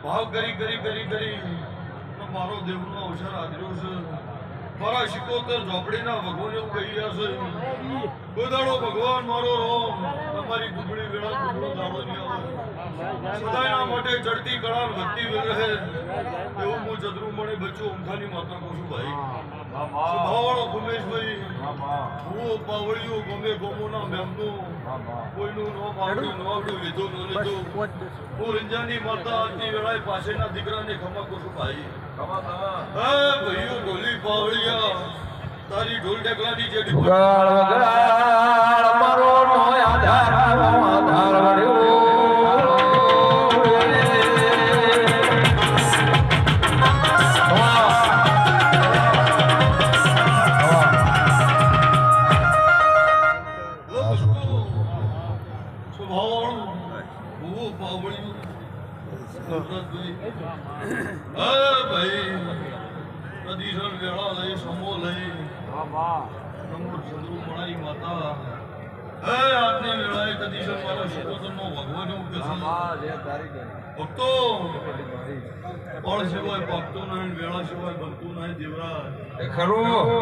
ભાવ કરી કરી કરી કરી મારો દેવનો અવસર આદર્યો છે મારા શિકોતર ઝોપડીના ભગવાન કહી રહ્યા છે કોઈ ભગવાન મારો રોમ તમારી ગુગળી વેળા ગુગળો માટે ચડતી કળા વધતી રહે એવું હું. ચદરું મળે બચ્ચું ઊંઘાની માતા કહું છું ભાઈ સ્વભાવવાળો ઉમેશભાઈ હું પાવળિયું ગમે ગોમોના મેમનું. કોઈનું નો પાવડ્યું નો આવડ્યું લીધું નો લીધું હું રંજાની માતા આજની વેળાએ પાસેના દીકરાને ખમા કરું છું ભાઈ હે ભાઈઓ ઢોલી પાવળિયા તારી ઢોલ ઢેકલાની જે સ્વભાવવાળું હું પાવળિયું. નવરતભાઈ હે ભાઈ. પ્રદીશન વેળા લઈ સમો લઈ. નમો ચંદ્રુ મણાઈ માતા. હે આજની વેળાએ કદીશન મારા શિકોતરનો ભગવાન છે. ભક્તો. ફળ સિવાય પાકતું નહીં વેળા સિવાય બનતું નહીં દેવરાજ. ખરું.